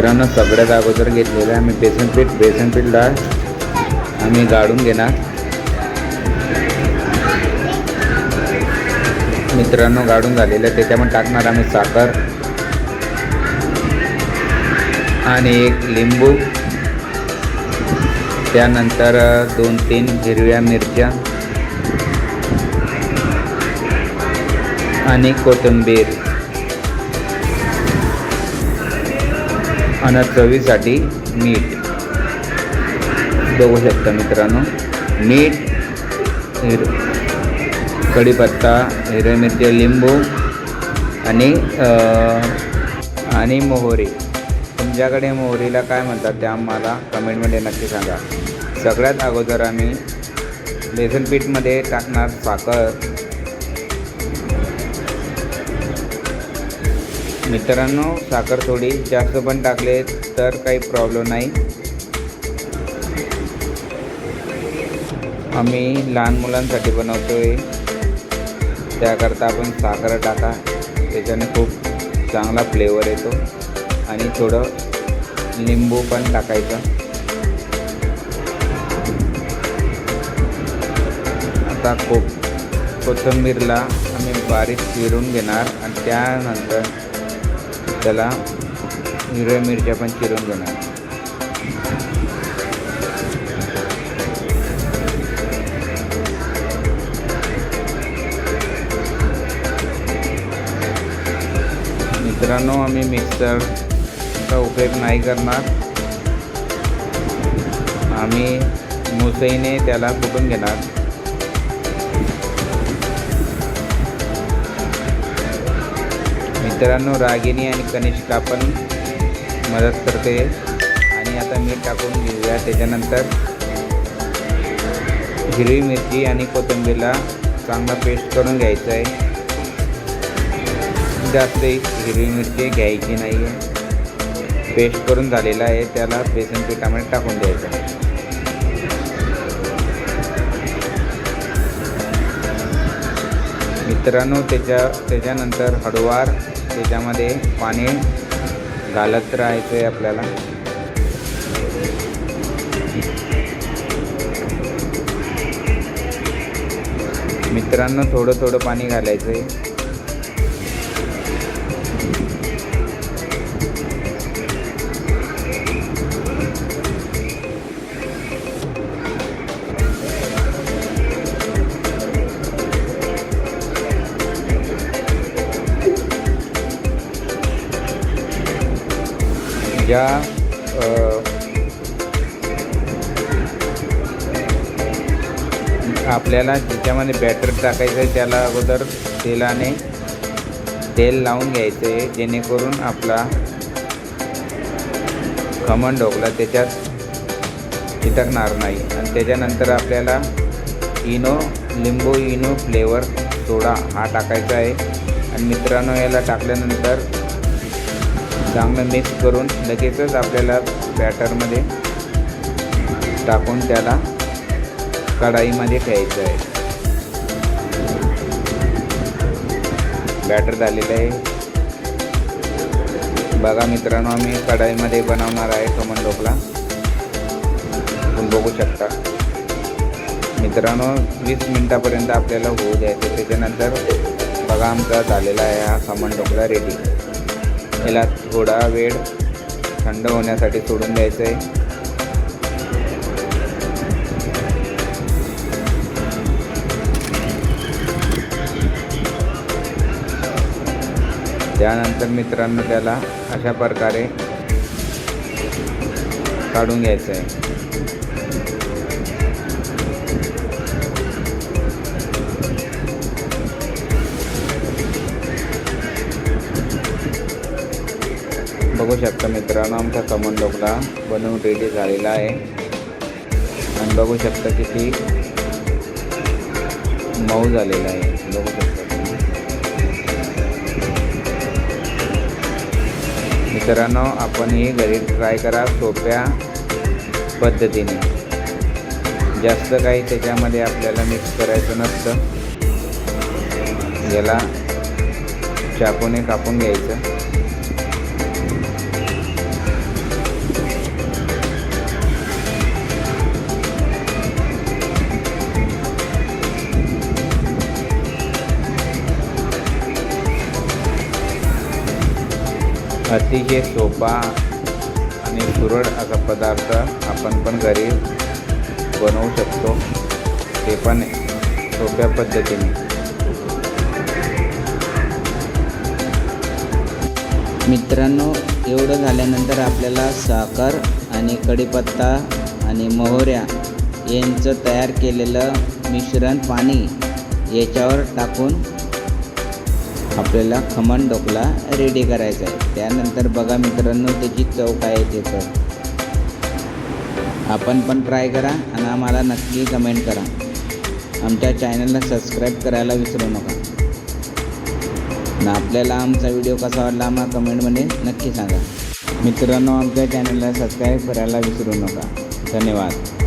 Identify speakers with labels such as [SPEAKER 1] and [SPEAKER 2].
[SPEAKER 1] मित्रांनो सगळ्यात अगोदर घेतलेलं आहे आम्ही बेसन पीठ. बेसन पीठ डाळ आम्ही गाळून घेणार. मित्रांनो गाळून झालेलं आहे. त्याच्यामध्ये टाकणार आम्ही साखर आणि एक लिंबू. त्यानंतर दोन तीन हिरव्या मिरच्या आणि कोथिंबीर. आणि चवीसाठी मीठ. बघू शकता मित्रांनो मीठ हिर कढीपत्ता हिरव्या मिरची लिंबू आणि आणि मोहरी. तुमच्याकडे मोहरीला काय म्हणतात ते आम्हाला कमेंटमध्ये नक्की सांगा. सगळ्यात अगोदर आम्ही बेसनपीठमध्ये टाकणार साखर. मित्रांनो साखर थोडी जास्त पण टाकले तर काही प्रॉब्लेम नाही. आम्ही लहान मुलांसाठी बनवतोय. त्याकरता आपण साखर टाका. त्याच्याने खूप चांगला फ्लेवर येतो. आणि थोडं लिंबू पण टाकायचं. आता खूप कोथिंबीरला आम्ही बारीक चिरून घेणार. आणि त्यानंतर त्याला हिरव्या मिरच्या पण चिरून घेणार. मित्रांनो आम्ही मिक्सरचा उपयोग नाही करणार. आम्ही मुसईने त्याला कुटून घेणार? मित्रांनो रागिनी आणि कनिष्का पण मदत करते. आणि आता मीठ टाकून घेऊया. त्याच्यानंतर हिरवी मिरची आणि कोथिंबीरला चांगला पेस्ट करून घ्यायचा आहे जास्त हिरवी मिरची घ्यायची नाही आहे पेस्ट करून झालेला आहे. त्याला बेसन पिठामध्ये टाकून द्यायचं. मित्रांनो त्याच्या त्याच्यानंतर हळूवार त्याच्यामध्ये पाणी घालत राहायचं आहे आपल्याला. मित्रांनो थोडं थोडं पाणी घालायचं आहे ज्या आपल्याला ज्याच्यामध्ये बॅटर टाकायचं आहे त्याला अगोदर तेलाने तेल लावून घ्यायचं आहे जेणेकरून आपला खमण ढोकला त्याच्यात चिटकणार नाही. आणि त्याच्यानंतर आपल्याला इनो लिंबू इनो फ्लेवर सोडा हा टाकायचा आहे. आणि मित्रांनो याला टाकल्यानंतर चांगलं मिक्स करून लगेचच आपल्याला बॅटरमध्ये टाकून त्याला कढाईमध्ये ठेवायचं आहे. बॅटर झालेलं आहे. बघा मित्रांनो आम्ही कढाईमध्ये बनवणार आहे खमण ढोकला. तुम्ही बघू शकता. मित्रांनो वीस मिनटापर्यंत आपल्याला होऊ द्यायचं. त्याच्यानंतर बघा आमचा झालेला आहे हा खमण ढोकला रेडी याला थोडा वेळ थंड होण्यासाठी सोडून द्यायचं आहे त्यानंतर मित्रांनो त्याला अशा प्रकारे काढून घ्यायचं आहे बघू शकता मित्रांनो आमचा कमन ढोकला बनवून रेडी झालेला आहे. आणि बघू शकता किती मऊ झालेला आहे. बघू शकता मित्रांनो आपण ही घरी ट्राय करा सोप्या पद्धतीने. जास्त काही त्याच्यामध्ये आपल्याला मिक्स करायचं नसतं. याला चाकूने कापून घ्यायचं. अतिशय सोपा आणि सुरळ असा पदार्थ आपण पण घरी बनवू शकतो. ते पण सोप्या पद्धतीने.
[SPEAKER 2] मित्रांनो एवढं झाल्यानंतर आपल्याला साखर आणि कढीपत्ता आणि मोहऱ्या यांचं तयार केलेलं मिश्रण पाणी याच्यावर टाकून आपल्याला खमण ढोकला रेडी करायचा आहे. त्यानंतर बघा मित्रांनो त्याची चव काय येते तर आपण पण ट्राय करा आणि आम्हाला नक्की कमेंट करा. आमच्या चॅनलला सबस्क्राईब करायला विसरू नका. ना आपल्याला आमचा व्हिडिओ कसा वाटला आम्हाला कमेंटमध्ये नक्की सांगा. मित्रांनो आमच्या चॅनलला सबस्क्राईब करायला विसरू नका. धन्यवाद.